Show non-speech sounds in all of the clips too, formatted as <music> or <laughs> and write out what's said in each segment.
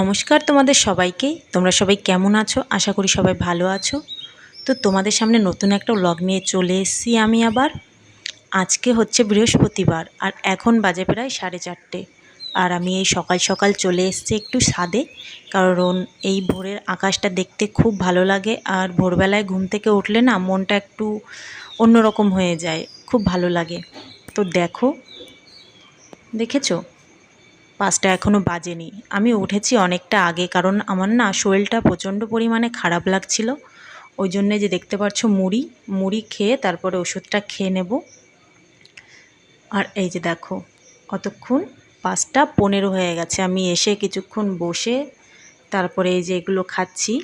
নমস্কার তোমাদের সবাইকে। তোমরা সবাই কেমন আছো? আশা করি সবাই ভালো আছো। তো তোমাদের সামনে নতুন একটা ব্লগ নিয়ে চলে এসেছি আমি আবার। আজকে হচ্ছে বৃহস্পতিবার, আর এখন বাজে প্রায় সাড়ে চারটে। আর আমি এই সকাল সকাল চলে এসেছি একটু সাদে কারণ এই ভোরের আকাশটা দেখতে খুব ভালো লাগে, আর ভোরবেলায় ঘুম থেকে উঠলে না মনটা একটু অন্যরকম হয়ে যায়, খুব ভালো লাগে। তো দেখো, দেখেছ? পাঁচটা এখনও বাজেনি। আমি উঠেছি অনেকটা আগে কারণ আমার না শরীরটা প্রচণ্ড পরিমাণে খারাপ লাগছিল। ওই জন্যে যে দেখতে পাচ্ছ মুড়ি মুড়ি খেয়ে তারপরে ওষুধটা খেয়ে নেব। আর এই যে দেখো, অতক্ষণ পাঁচটা পনেরো হয়ে গেছে। আমি এসে কিছুক্ষণ বসে তারপরে এই যে এগুলো খাচ্ছি।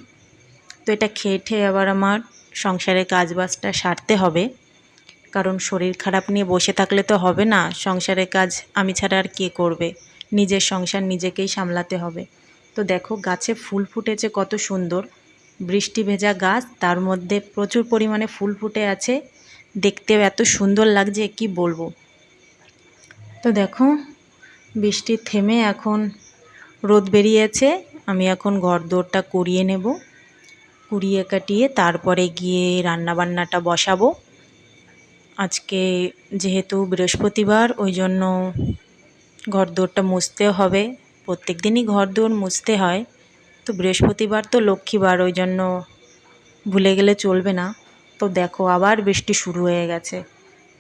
তো এটা খেয়ে ঠেয়ে আবার আমার সংসারের কাজবাজটা সারতে হবে। কারণ শরীর খারাপ নিয়ে বসে থাকলে তো হবে না। সংসারের কাজ আমি ছাড়া আর কে করবে? নিজের সংসার নিজেকেই সামলাতে হবে। তো দেখো, গাছে ফুল ফুটেছে কত সুন্দর। বৃষ্টি ভেজা গাছ, তার মধ্যে প্রচুর পরিমাণে ফুল ফুটে আছে। দেখতেও এত সুন্দর লাগছে, কি বলব? তো দেখো, বৃষ্টি থেমে এখন রোদ বেরিয়েছে। আমি এখন ঘর দৌড়টা করিয়ে নেব। কুড়িয়ে কাটিয়ে তারপরে গিয়ে রান্নাবান্নাটা বসাবো। আজকে যেহেতু বৃহস্পতিবার, ওই জন্য ঘর দৌড়টা মুছতেও হবে। প্রত্যেক দিনই ঘর দৌড় মুছতে হয়। তো বৃহস্পতিবার তো লক্ষ্মীবার, ওই জন্য ভুলে গেলে চলবে না। তো দেখো, আবার বৃষ্টি শুরু হয়ে গেছে।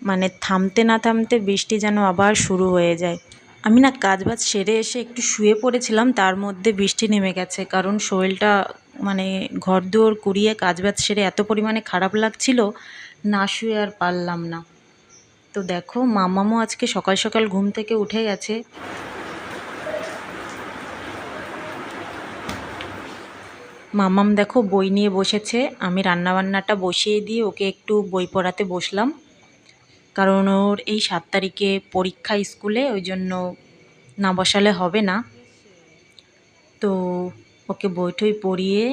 মানে থামতে না থামতে বৃষ্টি যেন আবার শুরু হয়ে যায়। আমি না কাজ বাজ সেরে এসে একটু শুয়ে পড়েছিলাম, তার মধ্যে বৃষ্টি নেমে গেছে। কারণ শরীরটা মানে ঘর কুড়িয়ে কাজ বাজ সেরে এত পরিমাণে খারাপ লাগছিল, না শুয়ে আর পারলাম না। তো দেখো মামামও আজকে সকাল সকাল ঘুম থেকে উঠে গেছে। মামাম দেখো বই নিয়ে বসেছে, আমি রান্নাবান্নাটা বসিয়ে দিয়ে ওকে একটু বই পড়াতে বসলাম। কারণ ওর এই সাত তারিখে পরীক্ষা স্কুলে, ওই জন্য না বসালে হবে না। তো ওকে বই টই পড়িয়ে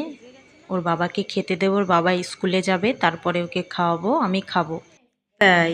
ওর বাবাকে খেতে দেবো, ওর বাবা স্কুলে যাবে, তারপরে ওকে খাওয়াবো, আমি খাব। তাই?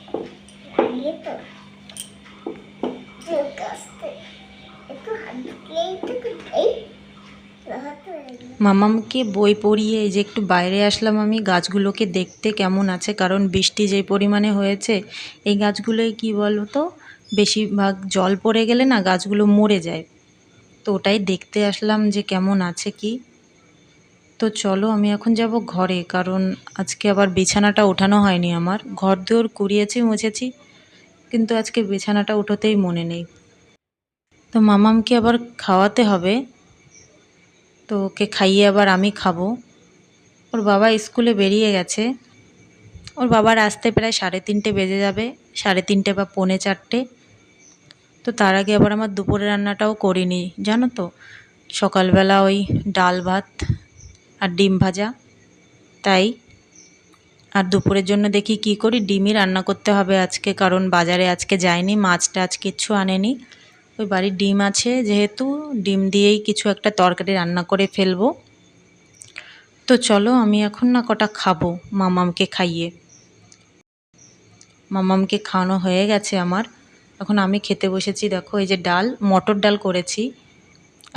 দিয়ে তো মামামকে বই পড়িয়ে এই যে একটু বাইরে আসলাম আমি গাছগুলোকে দেখতে কেমন আছে? কারণ বৃষ্টি যে পরিমাণে হয়েছে এই গাছগুলোয় কি বলো তো বেশিরভাগ জল পড়ে গেলে না গাছগুলো মরে যায়। তো ওটাই দেখতে আসলাম যে কেমন আছে কি। তো চলো আমি এখন যাব ঘরে কারণ আজকে আবার বিছানাটা ওঠানো হয়নি আমার। ঘর দৌড় কুড়িয়েছি মুছেছি। কিন্তু আজকে বিছানাটা উঠোতেই মনে নেই। তো মামামকে আবার খাওয়াতে হবে। তো ওকে খাইয়ে আবার আমি খাব। ওর বাবা স্কুলে বেরিয়ে গেছে। ওর বাবার আসতে প্রায় সাড়ে তিনটে বেজে যাবে, সাড়ে তিনটে বা পৌনে চারটে। তো তার আগে আবার আমার দুপুরে রান্নাটাও করিনি, জানো তো? সকালবেলা ওই ডাল ভাত আর ডিম ভাজা, তাই আর দুপুরের জন্য দেখি কি করি। ডিমই রান্না করতে হবে আজকে, কারণ বাজারে আজকে যায়নি মাছ টাছ কিচ্ছু আনেনি। ওই বাড়ির ডিম আছে যেহেতু, ডিম দিয়েই কিছু একটা তরকারি রান্না করে ফেলব। তো চলো আমি এখন না কটা খাব, মামামকে খাইয়ে। মামামকে খাওয়ানো হয়ে গেছে আমার। এখন আমি খেতে বসেছি, দেখো এই যে ডাল, মটর ডাল করেছি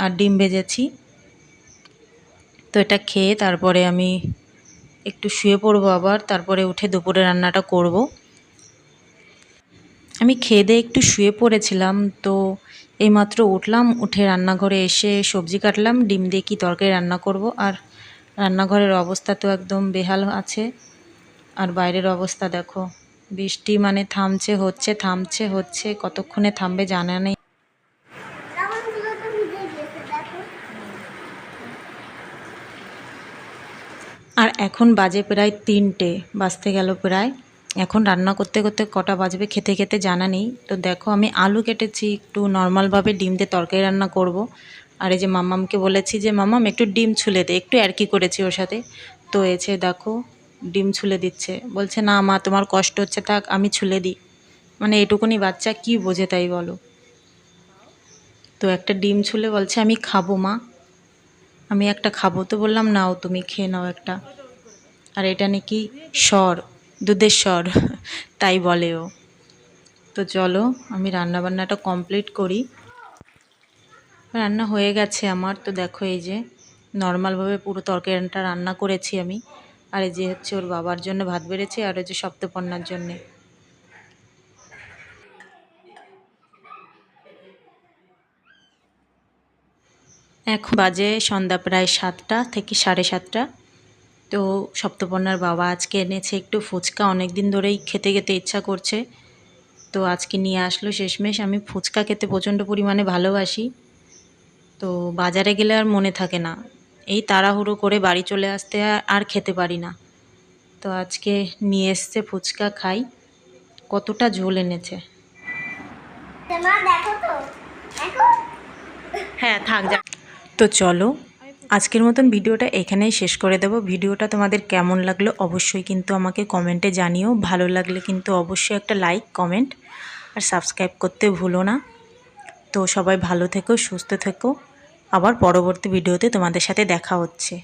আর ডিম ভেজেছি। তো এটা খেয়ে তারপরে আমি একটু শুয়ে পড়ব আবার, তারপরে উঠে দুপুরে রান্নাটা করব। আমি খেয়ে দিয়ে একটু শুয়ে পড়েছিলাম, তো এইমাত্র উঠলাম, উঠে রান্নাঘরে এসে সবজি কাটলাম, ডিম দিয়ে কি তরকারি রান্না করব, আর রান্নাঘরের অবস্থা তো একদম বেহাল আছে। আর বাইরের অবস্থা দেখো, বৃষ্টি মানে থামছে, হচ্ছে থামছে, হচ্ছে, কতক্ষণে থামবে জানা নেই লবণগুলো তো ভিজে গেছে দেখো আর এখন বাজে প্রায় তিনটে, বাজতে গেল প্রায়। এখন রান্না করতে করতে কটা বাজবে খেতে খেতে জানা নেই। তো দেখো আমি আলু কেটেছি, একটু নর্মালভাবে ডিম দিয়ে তরকারি রান্না করব। আর এই যে মাম্মামকে বলেছি যে, মাম্মাম, একটু ডিম ছুলে দে। একটু আর কি করেছি ওর সাথে। তো এসে দেখো, ডিম ছুলে দিচ্ছে। বলছে, না মা, তোমার কষ্ট হচ্ছে, থাক, আমি ছুলে দিই। মানে এটুকুনি বাচ্চা কি বোঝে তাই বলো। তো একটা ডিম ছুলে বলছে, আমি খাব মা। আমি একটা খাব। তো বললাম, নাও, তুমি খেয়ে নাও একটা। আর এটা নাকি স্বর, দুধের স্বর, <laughs> তাই বলে ও। তো চলো, আমি রান্নাবান্নাটা কমপ্লিট করি। রান্না হয়ে গেছে আমার। তো দেখো, এই যে নর্মালভাবে পুরো তরকারিটা রান্না করেছি আমি। আর এই যে হচ্ছে ওর বাবার জন্য ভাত বেড়েছে, আর ওই যে সপ্তপর্ণার জন্যে। এখন বাজে সন্ধ্যা প্রায় সাতটা থেকে সাড়ে সাতটা। তো সপ্তপর্ণার বাবা আজকে এনেছে একটু ফুচকা অনেক দিন ধরেই খেতে খেতে ইচ্ছা করছে। তো আজকে নিয়ে আসলো শেষমেশ। আমি ফুচকা খেতে প্রচণ্ড পরিমাণে ভালোবাসি। তো বাজারে গেলে আর মনে থাকে না। এই তাড়াহুড়ো করে বাড়ি চলে আসতে আর- খেতে পারি না। তো আজকে নিয়ে এসছে ফুচকা খাই। কতটা ঝোল এনেছে। হ্যাঁ থাক যা। তো চলো, আজকের মতন ভিডিওটা এখানেই শেষ করে দেব। ভিডিওটা তোমাদের কেমন লাগল অবশ্যই কিন্তু আমাকে কমেন্টে জানিও। ভালো লাগলে কিন্তু অবশ্যই একটা লাইক, কমেন্ট আর সাবস্ক্রাইব করতে ভুলো না। তো সবাই ভালো থেকো, সুস্থ থেকো। আবার পরবর্তী ভিডিওতে তোমাদের সাথে দেখা হচ্ছে।